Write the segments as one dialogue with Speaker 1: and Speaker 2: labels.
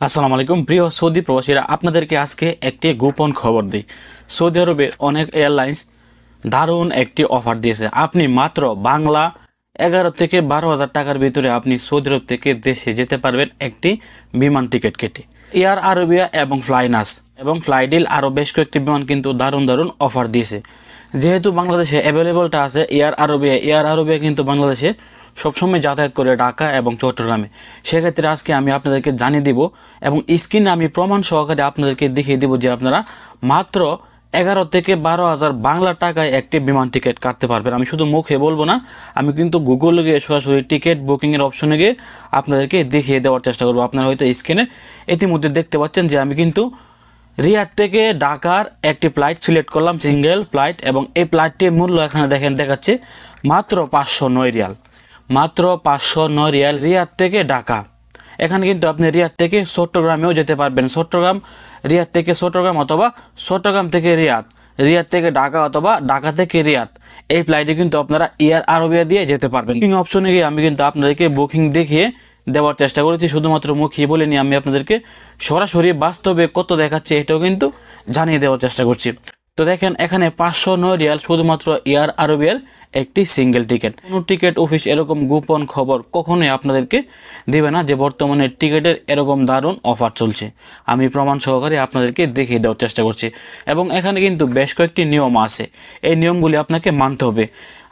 Speaker 1: আসসালামু আলাইকুম। প্রিয় সৌদি প্রবাসীরা, আপনাদেরকে আজকে একটি গোপন খবর দিই। সৌদি আরবের অনেক এয়ারলাইন্স দারুণ একটি অফার দিয়েছে। আপনি মাত্র বাংলা এগারো থেকে বারো হাজার টাকার ভিতরে আপনি সৌদি আরব থেকে দেশে যেতে পারবেন একটি বিমান টিকিট কেটে। এয়ার আরবিয়া এবং ফ্লাইনাস এবং ফ্লাইডিল আরও বেশ কয়েকটি বিমান কিন্তু দারুণ দারুণ অফার দিয়েছে। যেহেতু বাংলাদেশে অ্যাভেলেবলটা আছে এয়ার আরবিয়া এয়ার আরবিয়া কিন্তু বাংলাদেশে সবসময় যাতায়াত করে ঢাকা এবং চট্টগ্রামে। সেক্ষেত্রে আজকে আমি আপনাদেরকে জানিয়ে দিব এবং স্ক্রিনে আমি প্রমাণ সহকারে আপনাদেরকে দেখিয়ে দেবো যে আপনারা মাত্র এগারো থেকে বারো হাজার বাংলা টাকায় একটি বিমান টিকিট কাটতে পারবেন। আমি শুধু মুখে বলব না, আমি কিন্তু গুগলে গিয়ে সরাসরি টিকিট বুকিংয়ের অপশনে গিয়ে আপনাদেরকে দেখিয়ে দেওয়ার চেষ্টা করব। আপনারা হয়তো স্ক্রিনে ইতিমধ্যে দেখতে পাচ্ছেন যে আমি কিন্তু রিয়াদ থেকে ঢাকার একটি ফ্লাইট সিলেক্ট করলাম সিঙ্গেল ফ্লাইট এবং এই ফ্লাইটটির মূল্য এখানে দেখেন দেখাচ্ছে মাত্র পাঁচশো নয় রিয়াল। মাত্র পাঁচশো নয় রিয়াল রিয়াদ থেকে ঢাকা। এখানে কিন্তু আপনি রিয়াদ থেকে চট্টগ্রামেও যেতে পারবেন। চট্টগ্রাম রিয়াদ থেকে চট্টগ্রাম অথবা চট্টগ্রাম থেকে রিয়াদ রিয়াদ থেকে ঢাকা অথবা ঢাকা থেকে রিয়াদ। এই ফ্লাইটে কিন্তু আপনারা এয়ার আরবিয়া দিয়ে যেতে পারবেন। বুকিং অপশনে গিয়ে আমি কিন্তু আপনাদেরকে বুকিং দেখিয়ে দেওয়ার চেষ্টা করেছি। শুধুমাত্র মুখিয়ে বলিনি, আমি আপনাদেরকে সরাসরি বাস্তবে কত দেখাচ্ছে এটাও কিন্তু জানিয়ে দেওয়ার চেষ্টা করছি। তো দেখেন, এখানে পাঁচশো নয় রিয়াল শুধুমাত্র এয়ার আরবিয়ার একটি সিঙ্গেল টিকিট। কোনো টিকিট অফিস এরকম গোপন খবর কখনোই আপনাদেরকে দেবে না যে বর্তমানে টিকিটের এরকম দারুণ অফার চলছে। আমি প্রমাণ সহকারে আপনাদেরকে দেখিয়ে দেওয়ার চেষ্টা করছি। এবং এখানে কিন্তু বেশ কয়েকটি নিয়ম আছে। এই নিয়মগুলি আপনাকে মানতে হবে।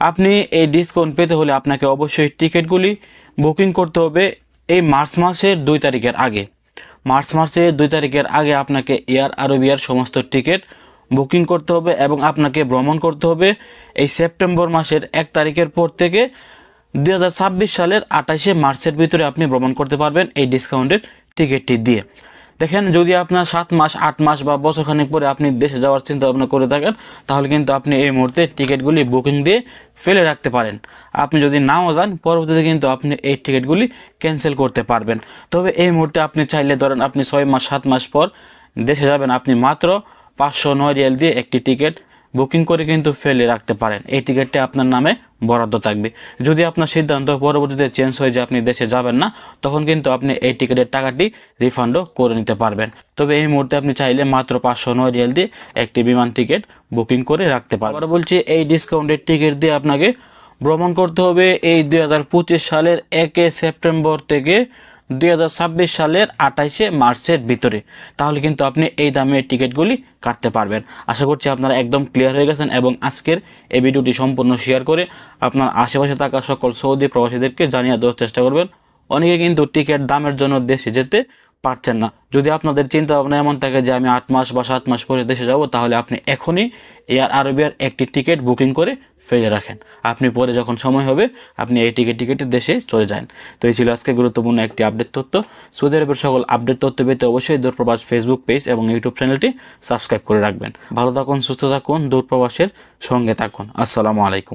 Speaker 1: আপনি এই ডিসকাউন্ট পেতে হলে আপনাকে অবশ্যই টিকিটগুলি বুকিং করতে হবে এই মার্চ মাসের দুই তারিখের আগে। মার্চ মাসের দুই তারিখের আগে আপনাকে এয়ার আরবিয়ার সমস্ত টিকিট বুকিং করতে হবে এবং আপনাকে ভ্রমণ করতে হবে। এই সেপ্টেম্বর মাসের এক তারিখের পর থেকে দু হাজার ছাব্বিশ সালের আঠাশে মার্চের ভিতরে আপনি ভ্রমণ করতে পারবেন এই ডিসকাউন্টের টিকিটটি দিয়ে। দেখেন, যদি আপনার সাত মাস, আট মাস বা বছরখানেক পরে আপনি দেশে যাওয়ার চিন্তা ভাবনা করে থাকেন, তাহলে কিন্তু আপনি এই মুহূর্তে টিকিটগুলি বুকিং দিয়ে ফেলে রাখতে পারেন। আপনি যদি নাও যান, পরবর্তীতে কিন্তু আপনি এই টিকিটগুলি ক্যান্সেল করতে পারবেন। তবে এই মুহূর্তে আপনি চাইলে ধরেন, আপনি ছয় মাস, সাত মাস পর দেশে যাবেন। আপনি মাত্র পাঁচশো নয় রিয়াল দিয়ে একটি টিকিট বুকিং করে কিন্তু ফেলে রাখতে পারেন। এই টিকিটটি আপনার নামে বরাদ্দ থাকবে। যদি আপনার সিদ্ধান্ত পরবর্তীতে চেঞ্জ হয়ে যে আপনি দেশে যাবেন না, তখন কিন্তু আপনি এই টিকিটের টাকাটি রিফান্ডও করে নিতে পারবেন। তবে এই মুহূর্তে আপনি চাইলে মাত্র পাঁচশো নয় রিয়াল দিয়ে একটি বিমান টিকিট বুকিং করে রাখতে পারবেন। বলছি, এই ডিসকাউন্টের টিকিট দিয়ে আপনাকে ভ্রমণ করতে হবে এই দুই হাজার পঁচিশ সালের একে সেপ্টেম্বর থেকে দুই হাজার ছাব্বিশ সালের আঠাইশে মার্চের ভিতরে। তাহলে কিন্তু আপনি এই দামে টিকিটগুলি কাটতে পারবেন। আশা করছি আপনারা একদম ক্লিয়ার হয়ে গেছেন এবং আজকের এই ভিডিওটি সম্পূর্ণ শেয়ার করে আপনার আশেপাশে থাকা সকল সৌদি প্রবাসীদেরকে জানিয়ে দেওয়ার চেষ্টা করবেন। অনেকে কিন্তু টিকিট দামের জন্য দেশে যেতে পারছেন না। যদি আপনাদের চিন্তা ভাবনা এমন থাকে যে আমি আট মাস বা সাত মাস পরে দেশে যাব, তাহলে আপনি এখনই এয়ার আরবিয়ার একটি টিকিট বুকিং করে ফেলে রাখেন। আপনি পরে যখন সময় হবে, আপনি এই টিকিট টিকিটে দেশে চলে যান। তো এই ছিল আজকে গুরুত্বপূর্ণ একটি আপডেট তথ্য। সৌদি আরবের সকল আপডেট তথ্য পেতে অবশ্যই দূরপ্রবাস ফেসবুক পেজ এবং ইউটিউব চ্যানেলটি সাবস্ক্রাইব করে রাখবেন। ভালো থাকুন, সুস্থ থাকুন, দূরপ্রবাসের সঙ্গে থাকুন। আসসালামু আলাইকুম।